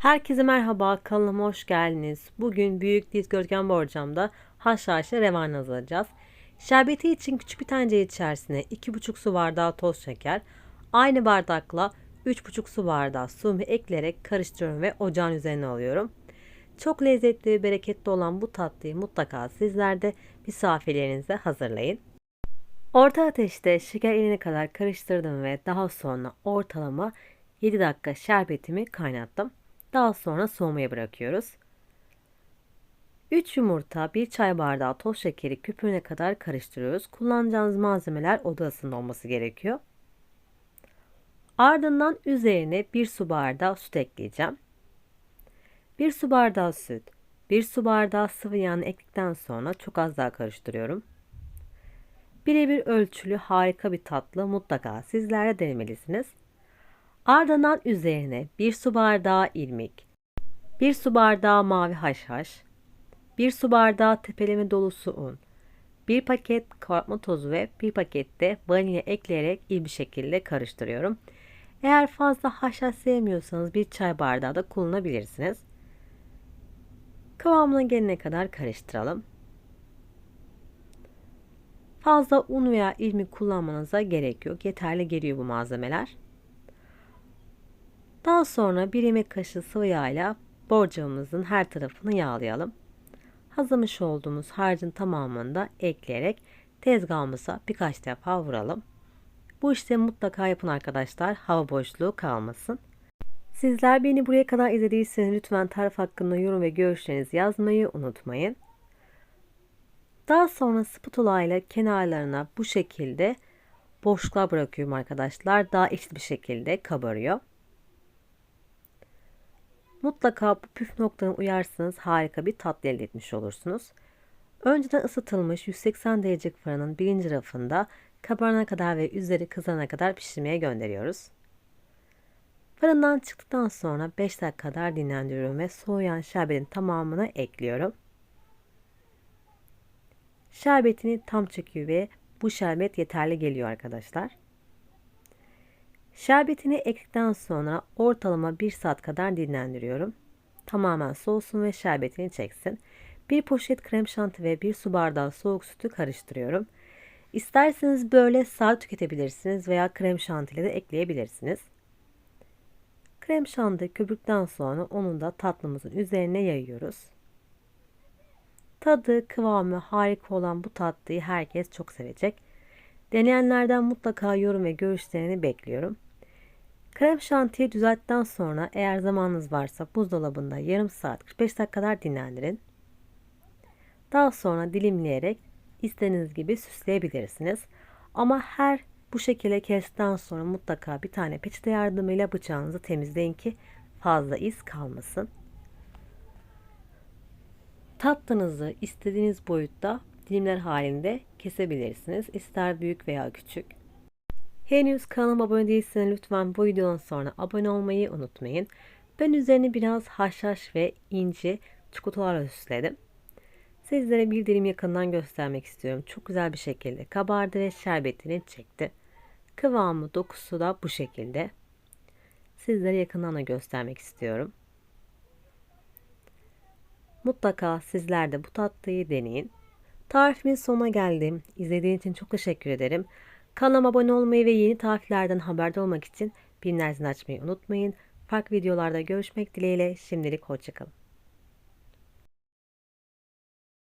Herkese merhaba, kanalıma hoş geldiniz. Bugün büyük dikdörtgen borcamda haşhaşlı revan hazırlayacağız. Şerbeti için küçük bir tencere içerisine 2,5 su bardağı toz şeker, aynı bardakla 3,5 su bardağı su ekleyerek karıştırıyorum ve ocağın üzerine alıyorum. Çok lezzetli ve bereketli olan bu tatlıyı mutlaka sizler de misafirlerinize hazırlayın. Orta ateşte şeker erine kadar karıştırdım ve daha sonra ortalama 7 dakika şerbetimi kaynattım. Daha sonra soğumaya bırakıyoruz. 3 yumurta, 1 çay bardağı toz şekeri küpüne kadar karıştırıyoruz. Kullanacağınız malzemeler oda ısısında olması gerekiyor. Ardından üzerine 1 su bardağı süt ekleyeceğim. 1 su bardağı süt, 1 su bardağı sıvı yağını ekledikten sonra çok az daha karıştırıyorum. Birebir ölçülü harika bir tatlı mutlaka sizler de denemelisiniz. Ardından üzerine 1 su bardağı irmik, 1 su bardağı mavi haşhaş, 1 su bardağı tepeleme dolusu un, 1 paket kabartma tozu ve 1 paket de vanilya ekleyerek iyi bir şekilde karıştırıyorum. Eğer fazla haşhaş sevmiyorsanız bir çay bardağı da kullanabilirsiniz. Kıvamına gelene kadar karıştıralım. Fazla un veya irmik kullanmanıza gerek yok. Yeterli geliyor bu malzemeler. Daha sonra bir yemek kaşığı sıvı yağ borcamımızın her tarafını yağlayalım. Hazırlamış olduğumuz harcın tamamını da ekleyerek tezgahımıza birkaç defa vuralım. Bu işlemi mutlaka yapın arkadaşlar. Hava boşluğu kalmasın. Sizler beni buraya kadar izlediyseniz lütfen tarif hakkında yorum ve görüşlerinizi yazmayı unutmayın. Daha sonra spatula ile kenarlarına bu şekilde boşluklar bırakıyorum arkadaşlar. Daha eşit bir şekilde kabarıyor. Mutlaka bu püf noktalarına uyarsanız harika bir tatlı elde etmiş olursunuz. Önceden ısıtılmış 180 derecelik fırının birinci rafında kabarana kadar ve üzeri kızana kadar pişirmeye gönderiyoruz. Fırından çıktıktan sonra 5 dakika kadar dinlendiriyorum ve soğuyan şerbetin tamamını ekliyorum. Şerbetini tam çekiyor ve bu şerbet yeterli geliyor arkadaşlar. Şerbetini ekledikten sonra ortalama 1 saat kadar dinlendiriyorum. Tamamen soğusun ve şerbetini çeksin. Bir poşet krem şanti ve bir su bardağı soğuk sütü karıştırıyorum. İsterseniz böyle sade tüketebilirsiniz veya krem şantiyle de ekleyebilirsiniz. Krem şanti köpükten sonra onu da tatlımızın üzerine yayıyoruz. Tadı, kıvamı harika olan bu tatlıyı herkes çok sevecek. Deneyenlerden mutlaka yorum ve görüşlerini bekliyorum. Krem şantiyi düzelttikten sonra eğer zamanınız varsa buzdolabında yarım saat 45 dakika kadar dinlendirin. Daha sonra dilimleyerek istediğiniz gibi süsleyebilirsiniz. Ama her bu şekilde kestikten sonra mutlaka bir tane peçete yardımıyla bıçağınızı temizleyin ki fazla iz kalmasın. Tatlınızı istediğiniz boyutta dilimler halinde kesebilirsiniz. İster büyük veya küçük. Henüz kanalıma abone değilseniz lütfen bu videodan sonra abone olmayı unutmayın. Ben üzerine biraz haşhaş ve ince çikolatalarla süsledim. Sizlere bir dilim yakından göstermek istiyorum. Çok güzel bir şekilde kabardı ve şerbetini çekti. Kıvamı, dokusu da bu şekilde. Sizlere yakından da göstermek istiyorum. Mutlaka sizler de bu tatlıyı deneyin. Tarifimin sonuna geldim. İzlediğiniz için çok teşekkür ederim. Kanalıma abone olmayı ve yeni tariflerden haberdar olmak için bildirim açmayı unutmayın. Farklı videolarda görüşmek dileğiyle şimdilik hoşçakalın.